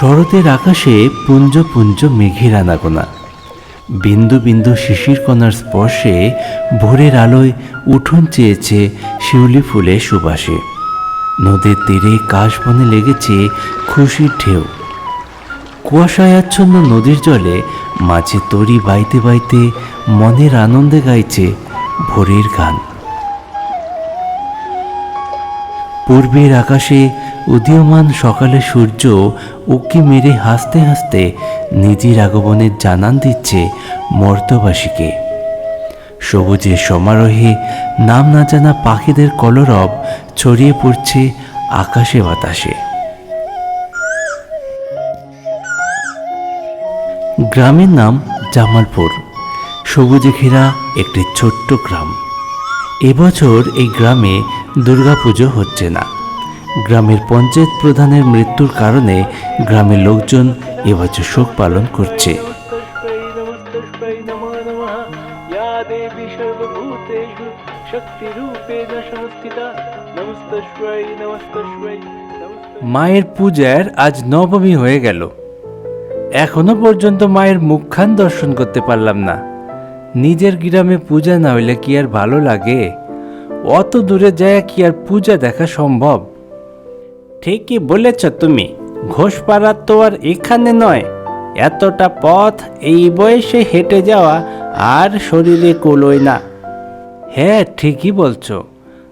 শরতের আকাশে পুঞ্জ পুঞ্জ মেঘের আনাগোনা বিন্দু বিন্দু শিশির কণার স্পর্শে ভোরের আলোয় উঠোন চেয়েছে শিউলি ফুলে সুবাসে। নদীর তীরে কাশবনে লেগেছে খুশির ঢেউ। কুয়াশায় আচ্ছন্ন নদীর জলে মাঝে তরি বাইতে বাইতে মনের আনন্দে গাইছে ভোরের গান। পূর্বের আকাশে উদীয়মান সকালে সূর্য উকি মেরে হাসতে হাসতে নিজের আগমনের জানান দিচ্ছে মর্তবাসীকে। সবুজের সমারোহে নাম না জানা পাখিদের কলরব ছড়িয়ে পড়ছে আকাশে বাতাসে। গ্রামের নাম জামালপুর। সবুজে ঘেরা একটি ছোট্ট গ্রাম। এবছর এই গ্রামে দুর্গাপুজো হচ্ছে না। গ্রামের পঞ্চায়েত প্রধানের মৃত্যুর কারণে গ্রামের লোকজন এবছর শোক পালন করছে। মায়ের পূজার আজ নবমী হয়ে গেল। এখনও পর্যন্ত মায়ের মুখখান দর্শন করতে পারলাম না। নিজের গ্রামে পূজা না হইলে কি আর ভালো লাগে? অত দূরে যায় কি আর পূজা দেখা সম্ভব? ঠিকই বলেছ তুমি। ঘোষপাড়া তো আর এখানে নয়। এতটা পথ এই বয়সে হেঁটে যাওয়া আর শরীরে কুলোয় না। হ্যাঁ ঠিকই বলছো।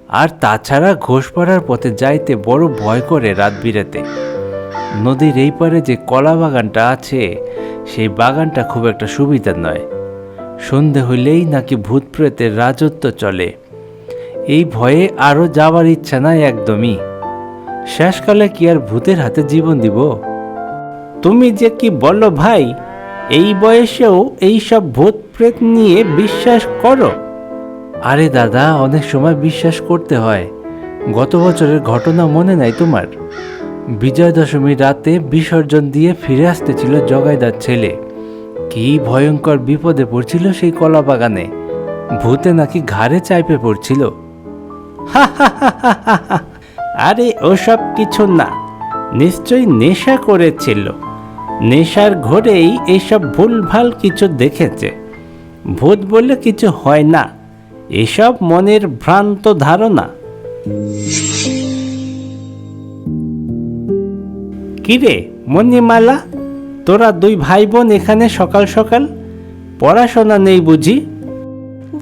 আর তাছাড়া ঘোষপাড়ার পথে যাইতে বড় ভয় করে রাত বিরাতে। নদীর এই পারে যে কলা বাগানটা আছে, সেই বাগানটা খুব একটা সুবিধা নয়। সন্ধে হইলেই নাকি ভূত প্রেতের রাজত্ব চলে। এই ভয়ে আরও যাওয়ার ইচ্ছা নাই একদমই। শেষকালে কি আর ভূতের হাতে জীবন দিব? তুমি যে কি বলো ভাই, এই বয়সেও এই সব ভূত প্রেত নিয়ে বিশ্বাস করো? আরে দাদা, অনেক সময় বিশ্বাস করতে হয়। গত বছরের ঘটনা মনে নাই তোমার। বিজয় দশমীর রাতে বিসর্জন দিয়ে ফিরে আসতেছিল জগাইদার ছেলে। কি ভয়ঙ্কর বিপদে পড়ছিল সেই কলা বাগানে ভূতে নাকি ঘাড়ে চাইপে পড়ছিল। আরে ওসব কিছু না, নিশ্চয়ই নেশা করেছিল। নেশার ঘোরেই এইসব ভুলভাল কিছু দেখেছে। ভূত বলে কিছু হয় না, এসব মনের ভ্রান্ত ধারণা। কিরে মণিমালা, তোরা দুই ভাই বোন এখানে সকাল সকাল পড়াশোনা নেই বুঝি?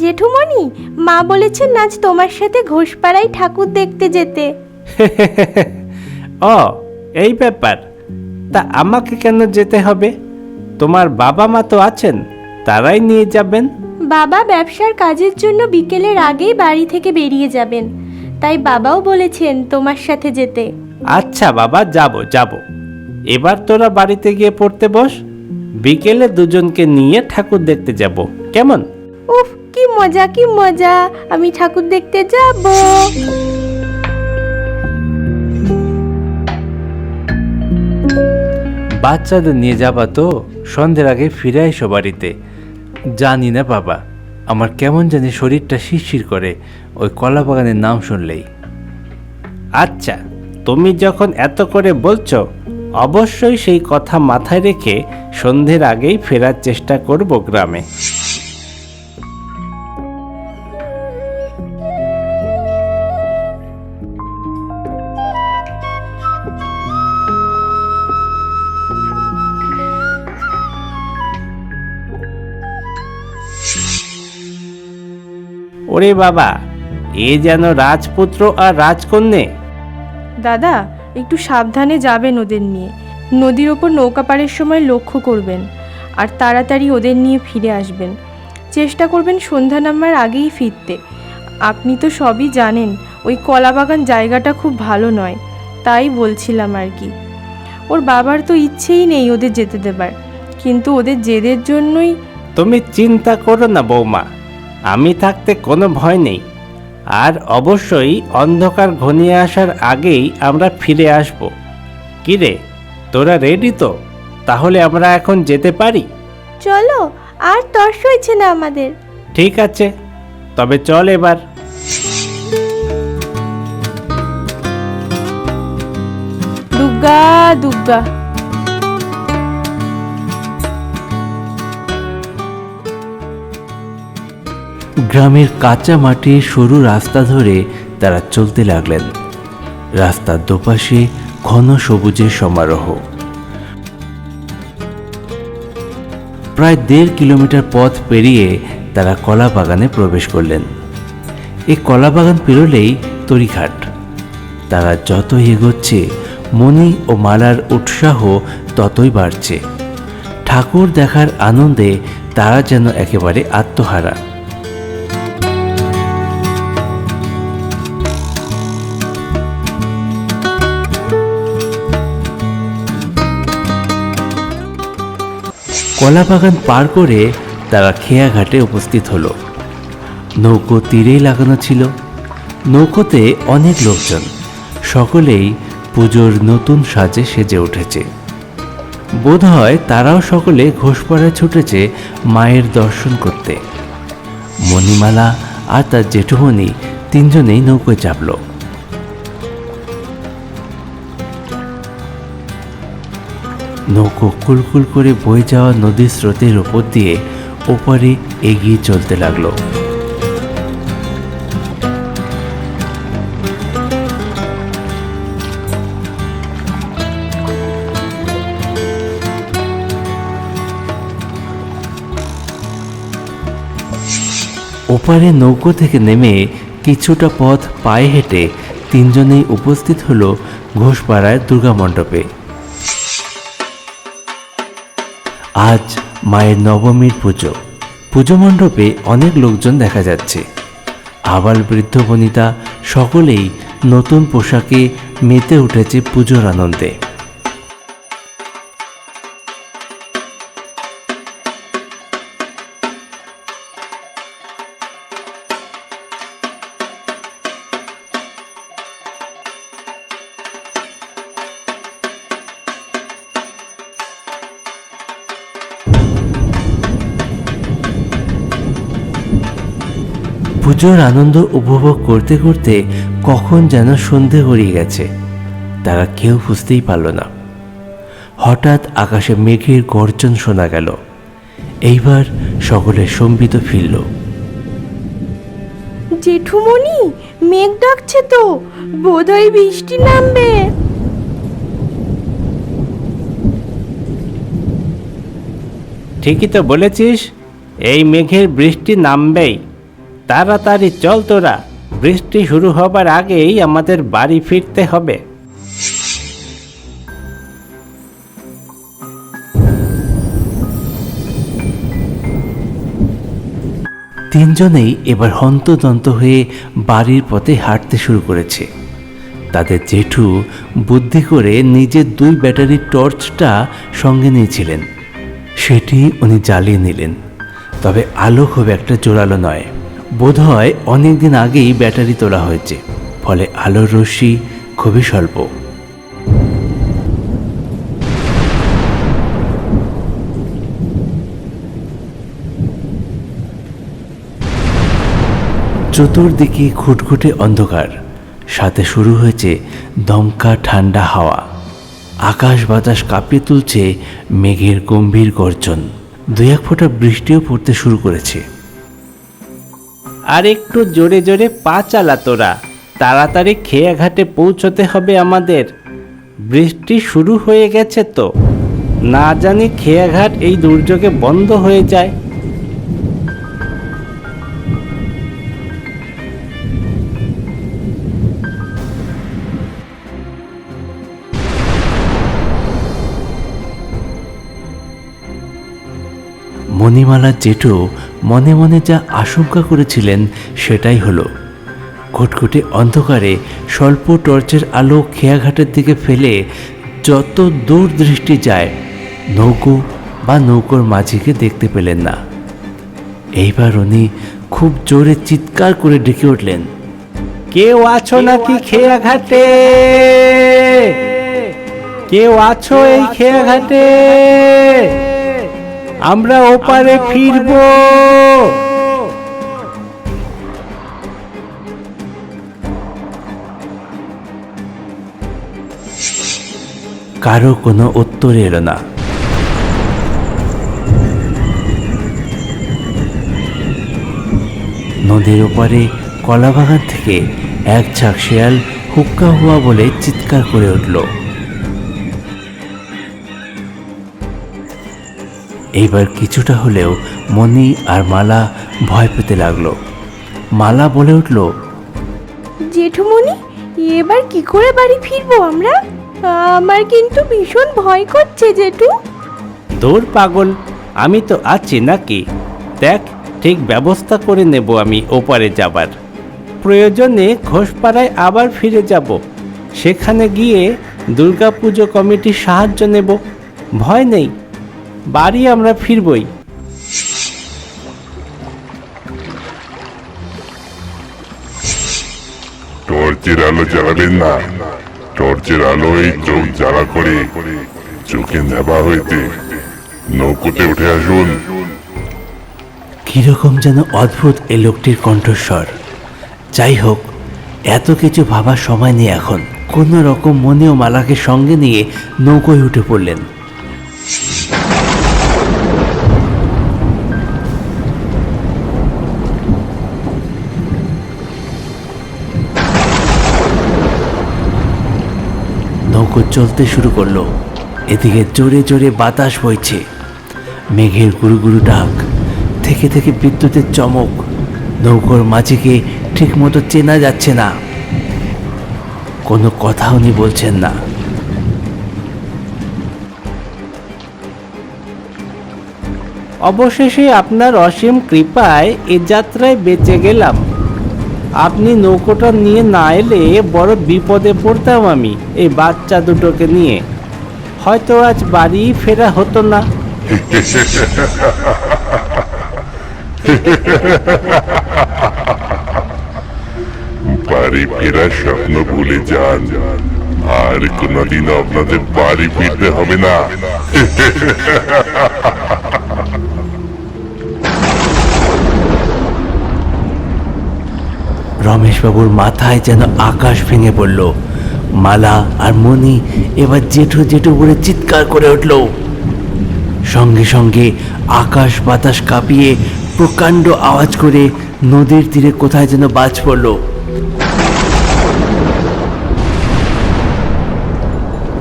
জেঠুমণি, মা বলেছেন আজ তোমার সাথে ঘোষপাড়ায় ঠাকুর দেখতে যেতে। ও এই ব্যাপার। তা আমাকে কেন যেতে হবে? তোমার বাবা মা তো আছেন তারাই নিয়ে যাবেন। বাবা ব্যবসার কাজের জন্য বিকেলের আগেই বাড়ি থেকে বেরিয়ে যাবেন। তাই বাবাও বলেছেন তোমার সাথে যেতে। আচ্ছা বাবা যাব যাব। এবার তোরা বাড়িতে গিয়ে পড়তে বস। বিকেলে দুজনকে নিয়ে ঠাকুর দেখতে যাব। কেমন? উফ কি মজা কি মজা। আমি ঠাকুর দেখতে যাব। বাচ্চাদের নিয়ে যাবা তো? সন্ধ্যের আগে ফিরে এসো বাড়িতে। জানি না বাবা, আমার কেমন জানি শরীরটা শিরশির করে, ওই কলা বাগানের নাম শুনলেই। আচ্ছা তুমি যখন এত করে বলছো, অবশ্যই সেই কথা মাথায় রেখে সন্ধ্যের আগেই ফেরার চেষ্টা করব গ্রামে। ওরে বাবা এ যেন রাজপুত্র আর রাজকন্যে। দাদা একটু সাবধানে যাবেন ওদের নিয়ে। নদীর ওপর নৌকা পাড়ের সময় লক্ষ্য করবেন আর তাড়াতাড়ি ওদের নিয়ে ফিরে আসবেন। চেষ্টা করবেন সন্ধ্যা নামার আগেই ফিরতে। আপনি তো সবই জানেন ওই কলাবাগান জায়গাটা খুব ভালো নয় তাই বলছিলাম আর কি। ওর বাবার তো ইচ্ছেই নেই ওদের যেতে দেবার কিন্তু ওদের জেদের জন্যই তুমি চিন্তা করো না বৌমা। আমি থাকতে কোনো ভয় নেই। আর অবশ্যই অন্ধকার ঘনিয়ে আসার আগেই আমরা ফিরে আসব। কিরে তোরা রেডি তো? তাহলে আমরা এখন যেতে পারি? চলো আর তর্স হয়েছে না আমাদের। ঠিক আছে তবে চল এবার। দুর্গা দুর্গা গ্রামের কাঁচা মাটির সরু রাস্তা ধরে তারা চলতে লাগলেন। রাস্তার দুপাশে ঘন সবুজের সমারোহ। প্রায় দেড় কিলোমিটার পথ পেরিয়ে তারা কলা বাগানে প্রবেশ করলেন। এই কলা বাগান পেরোলেই তরিঘাট তারা যতই এগোচ্ছে মণি ও মালার উৎসাহ ততই বাড়ছে। ঠাকুর দেখার আনন্দে তারা যেন একেবারে আত্মহারা। কলাবাগান পার করে তারা খেয়াঘাটে উপস্থিত হলো। নৌকো তীরেই লাগানো ছিল। নৌকোতে অনেক লোকজন। সকলেই পুজোর নতুন সাজে সেজে উঠেছে। বোধহয় তারাও সকলে ঘোষপাড়ায় ছুটেছে মায়ের দর্শন করতে। মণিমালা আর তার জেঠুমণি তিনজনেই নৌকোয় চাপল। নৌকো কুলকুল করে বয়ে যাওয়া নদীর স্রোতের ওপর দিয়ে ওপারে এগিয়ে চলতে লাগল। ওপারে নৌকো থেকে নেমে কিছুটা পথ পায়ে হেঁটে তিনজনেই উপস্থিত হলো ঘোষপাড়ায় দুর্গা মণ্ডপে। আজ মায়ের নবমীর পুজো। পুজো মণ্ডপে অনেক লোকজন দেখা যাচ্ছে। আবাল বৃদ্ধ বনিতা সকলেই নতুন পোশাকে মেতে উঠেছে পুজোর আনন্দে। পুজোর আনন্দ উপভোগ করতে করতে কখন যেন সন্ধে গড়িয়ে গেছে। তারা কেউ বুঝতেই পারল না। হঠাৎ আকাশে মেঘের গর্জন শোনা গেল। এইবার সকলে সম্বিত ফিরল। জেঠুমণি মেঘ ডাকছে তো। বোধহয় বৃষ্টি নামবে। ঠিকই তো বলেছিস এই মেঘের বৃষ্টি নামবেই। তাড়াতাড়ি চল তোরা। বৃষ্টি শুরু হবার আগেই আমাদের বাড়ি ফিরতে হবে। তিনজনেই এবার হন্তদন্ত হয়ে বাড়ির পথে হাঁটতে শুরু করেছে। তাদের জেঠু বুদ্ধি করে নিজের দুই ব্যাটারির টর্চটা সঙ্গে নিয়েছিলেন। সেটি উনি জ্বালিয়ে নিলেন। তবে আলো খুব একটা জোরালো নয়। বোধহয় অনেক দিন আগেই ব্যাটারি তোলা হয়েছে, ফলে আলোর রশ্মি খুবই স্বল্প। চতুর্দিকে খুটখুটে অন্ধকার, সাথে শুরু হয়েছে দমকা ঠান্ডা হাওয়া। আকাশ বাতাস কাঁপিয়ে তুলছে মেঘের গম্ভীর গর্জন। দুই এক ফোঁটা বৃষ্টিও পড়তে শুরু করেছে। আর একটু জোরে জোরে পা চালা তোরা। তাড়াতাড়ি খেয়াঘাটে পৌঁছতে হবে আমাদের। বৃষ্টি শুরু হয়ে গেছে তো। না জানি খেয়াঘাট এই দুর্যোগে বন্ধ হয়ে যায়। মণিমালা জেঠু মনে মনে যা আশঙ্কা করেছিলেন সেটাই হলো। ঘুটঘুটে অন্ধকারে স্বল্প টর্চের আলো খেয়াঘাটের দিকে ফেলে যত দূর দৃষ্টি যায়, নৌকো বা নৌকোর মাঝিকে দেখতে পেলেন না। এইবার উনি খুব জোরে চিৎকার করে ডেকে উঠলেন, কেউ আছো নাকি খেয়াঘাটে? কেউ আছো এই খেয়াঘাটে? আমরা ওপারে ফিরবো। কারও কোনো উত্তর এলো না। নদীর ওপারে কলাবাগান থেকে এক ঝাঁক শেয়াল হুক্কা হুয়া বলে চিৎকার করে উঠল। এইবার কিছুটা হলেও মণি আর মালা ভয় পেতে লাগল। মালা বলে উঠল জেঠুমণি এবার কি করে বাড়ি ফিরবো আমরা? আমার কিন্তু ভীষণ ভয় করছে জেঠু। দূর পাগল আমি তো আছি নাকি? দেখ ঠিক ব্যবস্থা করে নেব আমি ওপারে যাবার। প্রয়োজনে ঘোষপাড়ায় আবার ফিরে যাব। সেখানে গিয়ে দুর্গাপুজো কমিটির সাহায্য নেব। ভয় নেই। বাড়ি আমরা ফিরবই। টর্চের আলো জ্বালাবেন না। টর্চের আলোয় চোখ জ্বালা করে। চোখে নেবা হইতে নৌকোতে উঠে আসুন। কীরকম যেন অদ্ভুত এই লোকটির কণ্ঠস্বর। যাই হোক এত কিছু ভাবার সময় নেই এখন। কোনো রকম মনে ও মালাকে সঙ্গে নিয়ে নৌকোয় উঠে পড়লেন। চলতে শুরু করল। এদিকে জোরে জোরে বাতাস বইছে। মেঘের গুরু গুরু ডাক, থেকে থেকে বিদ্যুতের চমক। নৌকোর মাঝিকে ঠিকমতো চেনা যাচ্ছে না। কোনো কথা উনি বলছেন না। অবশেষে আপনার অসীম কৃপায় এ যাত্রায় বেঁচে গেলাম। আপনি নৌকোটা নিয়ে না এলে বড় বিপদে পড়তাম আমি, এই বাচ্চা দুটোকে নিয়ে। হয়তো আজ বাড়ি ফেরা হতো না। বাড়ি ফেরার স্বপ্ন ভুলে যান। আর কোনোদিন আপনাদের বাড়ি ফিরতে হবে না। রমেশবাবুর মাথায় যেন আকাশ ভেঙে পড়ল। মালা আর মণি এবার জেঠু জেঠু বলে চিৎকার করে উঠল। সঙ্গে সঙ্গে আকাশ বাতাস কাঁপিয়ে প্রকাণ্ড আওয়াজ করে নদীর তীরে কোথায় যেন বাজ পড়ল।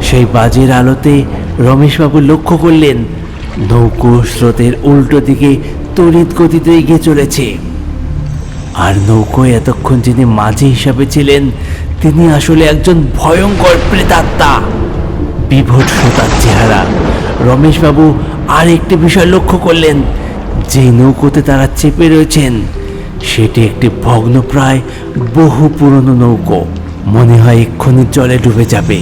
সেই বাজের আলোতে রমেশবাবু লক্ষ্য করলেন নৌকো স্রোতের উল্টো দিকে তড়িৎ গতিতে এগিয়ে চলেছে। আর নৌকোয় এতক্ষণ যিনি মাঝি হিসাবে ছিলেন, তিনি আসলে একজন ভয়ঙ্কর প্রেতাত্মা। বিভৎস তার চেহারা। রমেশবাবু আর একটি বিষয় লক্ষ্য করলেন, যে নৌকোতে তারা চেপে রয়েছেন, সেটি একটি ভগ্নপ্রায়, বহু পুরনো নৌকো। মনে হয় এক্ষুনি জলে ডুবে যাবে।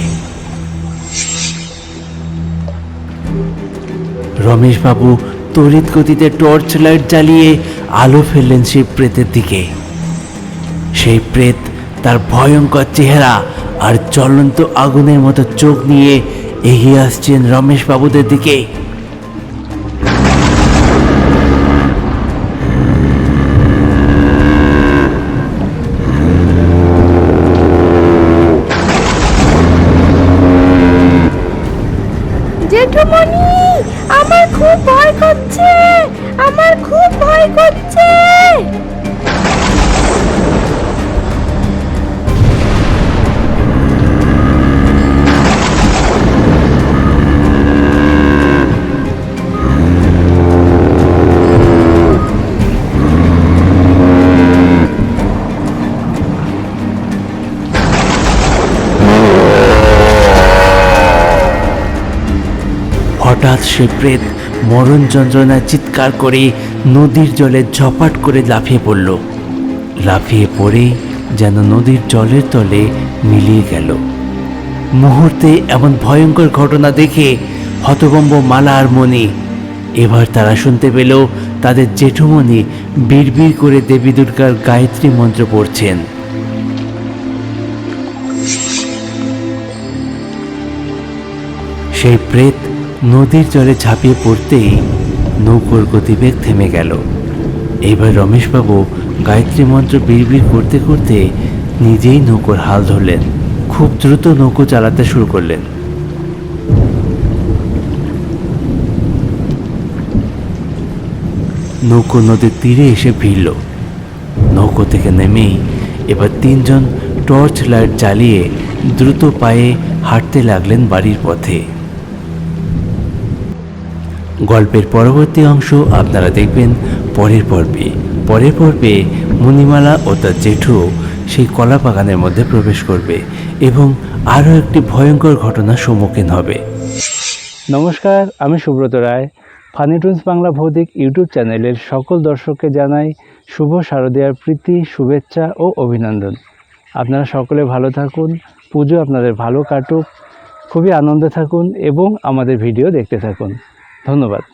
রমেশবাবু তড়িৎ গতিতে টর্চ লাইট জ্বালিয়ে আলো ফেললেন সেই প্রেতের দিকে। সেই প্রেত তার ভয়ঙ্কর চেহারা আর জ্বলন্ত আগুনের মতো চোখ নিয়ে এগিয়ে আসছেন রমেশবাবুদের দিকে। জেঠুমণি আমার খুব ভয় করছে আমার খুব ভয় করছে। হঠাৎ সে প্রেত মরণ যন্ত্রণায় চিৎকার করে নদীর জলে ঝপাট করে লাফিয়ে পড়ল। লাফিয়ে পড়ে যেন নদীর জলের তলে মিলিয়ে গেল। মুহূর্তে এমন ভয়ঙ্কর ঘটনা দেখে হতভম্ব মালা আর মণি, এবার তারা শুনতে পেল তাদের জেঠুমণি বিড়বিড় করে দেবী দুর্গার গায়ত্রী মন্ত্র পড়ছেন। সেই প্রেত নদীর জলে ঝাঁপিয়ে পড়তেই নৌকোর গতিবেগ থেমে গেল। এবার রমেশবাবু গায়ত্রী মন্ত্র বিড়বিড় করতে করতে নিজেই নৌকোর হাল ধরলেন। খুব দ্রুত নৌকো চালাতে শুরু করলেন। নৌকো নদীর তীরে এসে ভিড়ল। নৌকো থেকে নেমেই এবার তিনজন টর্চ লাইট জ্বালিয়ে দ্রুত পায়ে হাঁটতে লাগলেন বাড়ির পথে। গল্পের পরবর্তী অংশ আপনারা দেখবেন পরের পর্বে। পরের পর্বে মণিমালা ও তার জেঠু সেই কলা বাগানের মধ্যে প্রবেশ করবে এবং আরও একটি ভয়ঙ্কর ঘটনার সম্মুখীন হবে। নমস্কার, আমি সুব্রত রায়। ফানি টুন্স বাংলা ভৌতিক ইউটিউব চ্যানেলের সকল দর্শককে জানাই শুভ শারদীয়ার প্রীতি, শুভেচ্ছা ও অভিনন্দন। আপনারা সকলে ভালো থাকুন, পুজো আপনাদের ভালো কাটুক, খুবই আনন্দে থাকুন এবং আমাদের ভিডিও দেখতে থাকুন। ধন্যবাদ।